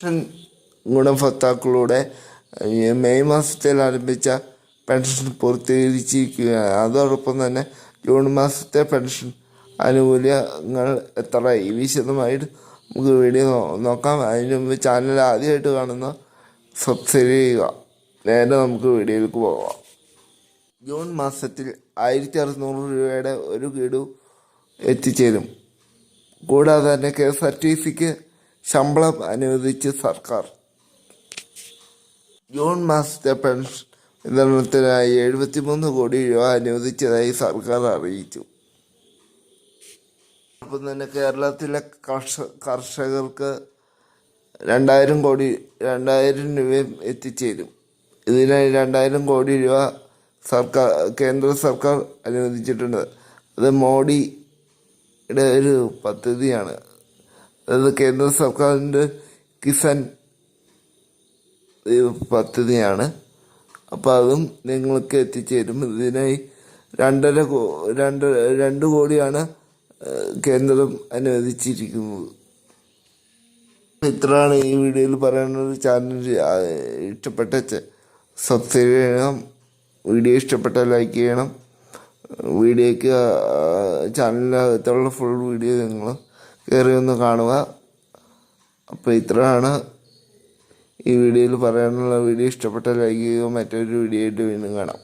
Pension ഗുണഭോക്താക്കളുടെ May മാസത്തിൽ ആരംഭിച്ച പെൻഷൻ പൂർത്തീകരിച്ചിരിക്കുകയാണ് അതോടൊപ്പം തന്നെ ജൂൺ മാസത്തെ പെൻഷൻ ആനുകൂല്യങ്ങൾ എത്രയായി വിശദമായിട്ട് നമുക്ക് വീഡിയോ നോക്കാം. അതിന് മുമ്പ് ചാനൽ ആദ്യമായിട്ട് കാണുന്ന സബ്സ്ക്രൈബ് ചെയ്യുക. നേരെ നമുക്ക് വീഡിയോയിലേക്ക് പോകാം ജൂൺ മാസത്തിൽ ആയിരത്തി അറുന്നൂറ് രൂപയുടെ ഒരു ഗഡു എത്തിച്ചേരും. കൂടാതെ തന്നെ കെ എസ് ആർ ടി സിക്ക് ശമ്പളം അനുവദിച്ച് സർക്കാർ. ജൂൺ മാസത്തെ പെൻഷൻ വിതരണത്തിനായി എഴുപത്തിമൂന്ന് കോടി രൂപ അനുവദിച്ചതായി സർക്കാർ അറിയിച്ചു. ഒപ്പം തന്നെ കേരളത്തിലെ കർഷ കർഷകർക്ക് രണ്ടായിരം കോടി രണ്ടായിരം രൂപയും എത്തിച്ചേരും. ഇതിനായി രണ്ടായിരം കോടി രൂപ സർക്കാർ കേന്ദ്ര സർക്കാർ അനുവദിച്ചിട്ടുണ്ട്. അത് മോഡിയുടെ ഒരു പദ്ധതിയാണ്. അത് കേന്ദ്ര സർക്കാരിന്റെ കിസാൻ പദ്ധതിയാണ്. അപ്പോൾ അതും നിങ്ങൾക്ക് എത്തിച്ചേരും ഇതിനായി രണ്ടര രണ്ട് രണ്ട് കോടിയാണ് കേന്ദ്രം അനുവദിച്ചിരിക്കുന്നത്. ഇത്രയാണ് ഈ വീഡിയോയിൽ പറയാനുള്ളത് ചാനൽ ഇഷ്ടപ്പെട്ട സബ്സ്ക്രൈബ് ചെയ്യണം. വീഡിയോ ഇഷ്ടപ്പെട്ട ലൈക്ക് ചെയ്യണം. വീഡിയോയ്ക്ക് ചാനലിനകത്തുള്ള ഫുൾ വീഡിയോ നിങ്ങൾ കയറി ഒന്ന് കാണുക. അപ്പോൾ ഇത്രയാണ് ഈ വീഡിയോയിൽ പറയാനുള്ള വീഡിയോ. ഇഷ്ടപ്പെട്ട ലൈക്ക് ചെയ്യുക മറ്റൊരു വീഡിയോ ആയിട്ട് വീണ്ടും കാണാം.